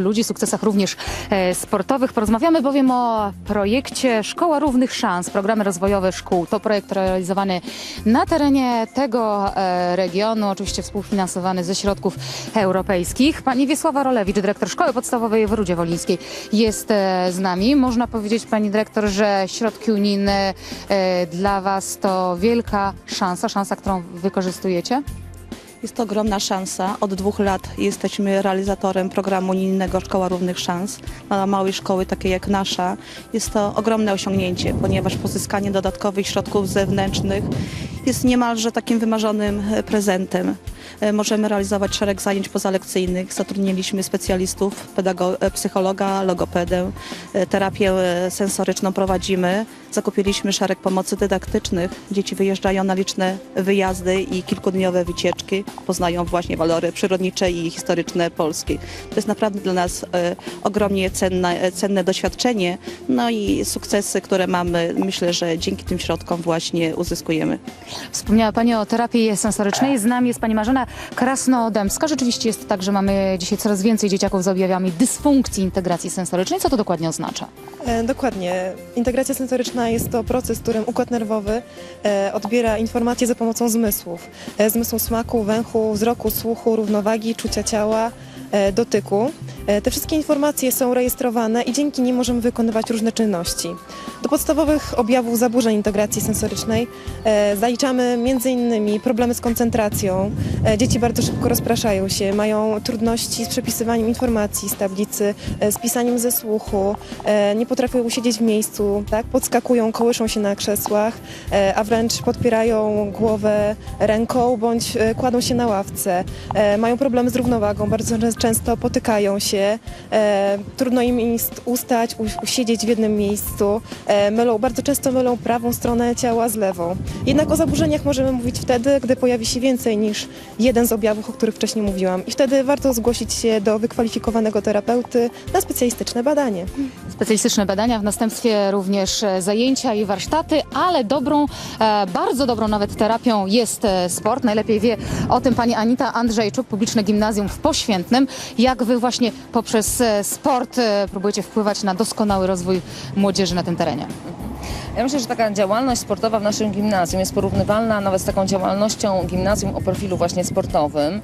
ludzi, sukcesach również e, sportowych. Porozmawiamy bowiem o projekcie Szkoła Równych Szans, programy rozwojowe szkół. To projekt realizowany na terenie tego e, regionu, oczywiście współfinansowany ze środków europejskich. Pani Wiesława Rolewicz, dyrektor Szkoły Podstawowej w Rudzie Wolińskiej jest e, z nami. Można powiedzieć, pani dyrektor, że środki unijne dla Was to wielka szansa, szansa, którą wykorzystujecie? Jest to ogromna szansa. Od dwóch lat jesteśmy realizatorem programu unijnego Szkoła Równych Szans. Dla małej szkoły takiej jak nasza jest to ogromne osiągnięcie, ponieważ pozyskanie dodatkowych środków zewnętrznych jest niemalże takim wymarzonym e, prezentem. E, Możemy realizować szereg zajęć pozalekcyjnych. Zatrudniliśmy specjalistów, e, psychologa, logopedę, terapię sensoryczną prowadzimy. Zakupiliśmy szereg pomocy dydaktycznych. Dzieci wyjeżdżają na liczne wyjazdy i kilkudniowe wycieczki. Poznają właśnie walory przyrodnicze i historyczne Polski. To jest naprawdę dla nas e, ogromnie cenne, e, cenne doświadczenie. No i sukcesy, które mamy, myślę, że dzięki tym środkom właśnie uzyskujemy. Wspomniała Pani o terapii sensorycznej. Z nami jest Pani Marzena Krasnodębska. Rzeczywiście jest tak, że mamy dzisiaj coraz więcej dzieciaków z objawami dysfunkcji integracji sensorycznej. Co to dokładnie oznacza? E, Dokładnie. Integracja sensoryczna jest to proces, w którym układ nerwowy e, odbiera informacje za pomocą zmysłów. E, zmysłu smaku, węchu, wzroku, słuchu, równowagi, czucia ciała, e, dotyku. E, te wszystkie informacje są rejestrowane i dzięki nim możemy wykonywać różne czynności. Do podstawowych objawów zaburzeń integracji sensorycznej e, zaliczamy m.in. problemy z koncentracją. E, dzieci bardzo szybko rozpraszają się, mają trudności z przepisywaniem informacji z tablicy, z pisaniem ze słuchu, nie potrafią usiedzieć w miejscu, tak? podskakują, kołyszą się na krzesłach, a wręcz podpierają głowę ręką bądź kładą się na ławce. Mają problemy z równowagą, bardzo często potykają się, e, trudno im ustać, usiedzieć w jednym miejscu, e, mylą, bardzo często mylą prawą stronę ciała z lewą. Jednak o zaburzeniach możemy mówić wtedy, gdy pojawi się więcej niż jeden z objawów, o których wcześniej mówiłam. I wtedy warto zgłosić się do wykwalifikowanego terapeuty na specjalistyczne badanie. Specjalistyczne badania, w następstwie również e, zajęcia i warsztaty, ale dobrą, e, bardzo dobrą nawet terapią jest e, sport. Najlepiej wie o tym pani Anita Andrzejczuk, publiczne gimnazjum w Poświętnym. Jak wy właśnie poprzez e, sport e, próbujecie wpływać na doskonały rozwój młodzieży na tym terenie? Ja myślę, że taka działalność sportowa w naszym gimnazjum jest porównywalna nawet z taką działalnością gimnazjum o profilu właśnie sportowym.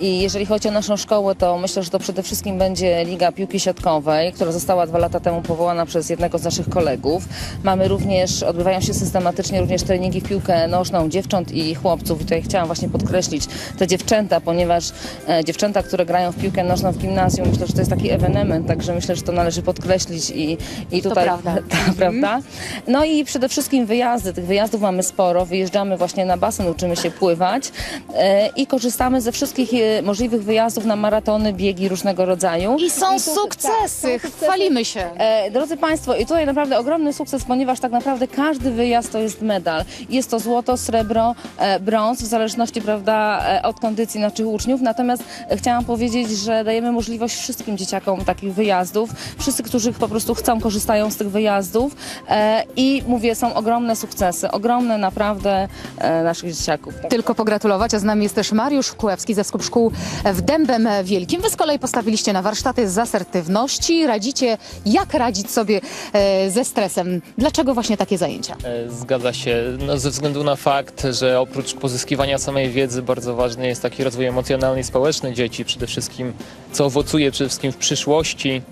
I jeżeli chodzi o naszą szkołę, to myślę, że to przede wszystkim będzie Liga Piłki Siatkowej, która została dwa lata temu powołana przez jednego z naszych kolegów. Mamy również, odbywają się systematycznie również treningi w piłkę nożną dziewcząt i chłopców. I tutaj chciałam właśnie podkreślić te dziewczęta, ponieważ e, dziewczęta, które grają w piłkę nożną w gimnazjum, myślę, że to jest taki ewenement, także myślę, że to należy podkreślić i, i tutaj... prawda. Ta, prawda? No i przede wszystkim wyjazdy. Tych wyjazdów mamy sporo. Wyjeżdżamy właśnie na basen, uczymy się pływać e, i korzystamy ze wszystkich e, możliwych wyjazdów na maratony, biegi różnego rodzaju. I są tu- sukcesy, chwalimy się. E, drodzy Państwo, i tutaj naprawdę ogromny sukces, ponieważ tak naprawdę każdy wyjazd to jest medal. Jest to złoto, srebro, brąz, w zależności prawda, od kondycji naszych uczniów. Natomiast chciałam powiedzieć, że dajemy możliwość wszystkim dzieciakom takich wyjazdów. Wszyscy, którzy po prostu chcą, korzystają z tych wyjazdów. E, I mówię, są ogromne sukcesy, ogromne naprawdę e, naszych dzieciaków. Tylko pogratulować, a z nami jest też Mariusz Kułewski ze Skup Szkół w Dębem Wielkim. Wy z kolei postawiliście na warsztaty z asertywności. Radzicie, jak radzić sobie e, ze stresem. Dlaczego właśnie takie zajęcia? E, Zgadza się. No, ze względu na fakt, że oprócz pozyskiwania samej wiedzy bardzo ważny jest taki rozwój emocjonalny i społeczny dzieci przede wszystkim, co owocuje przede wszystkim w przyszłości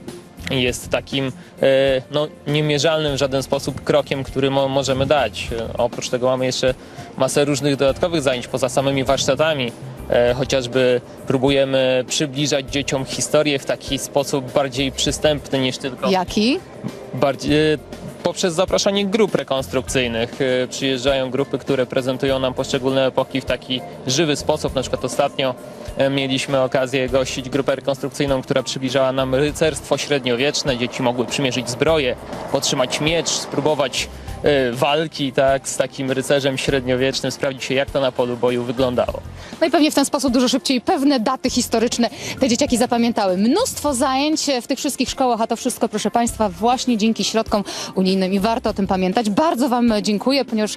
jest takim e, no, niemierzalnym w żaden sposób krokiem, który mo możemy dać. E, Oprócz tego mamy jeszcze masę różnych dodatkowych zajęć poza samymi warsztatami. E, chociażby próbujemy przybliżać dzieciom historię w taki sposób bardziej przystępny niż tylko Jaki? bardziej poprzez zapraszanie grup rekonstrukcyjnych. E, Przyjeżdżają grupy, które prezentują nam poszczególne epoki w taki żywy sposób. Na przykład ostatnio e, mieliśmy okazję gościć grupę rekonstrukcyjną, która przybliżała nam rycerstwo średniowieczne. Dzieci mogły przymierzyć zbroję, potrzymać miecz, spróbować walki tak, z takim rycerzem średniowiecznym, sprawdzić się jak to na polu boju wyglądało. No i pewnie w ten sposób dużo szybciej pewne daty historyczne te dzieciaki zapamiętały. Mnóstwo zajęć w tych wszystkich szkołach, a to wszystko, proszę Państwa, właśnie dzięki środkom unijnym i warto o tym pamiętać. Bardzo Wam dziękuję, ponieważ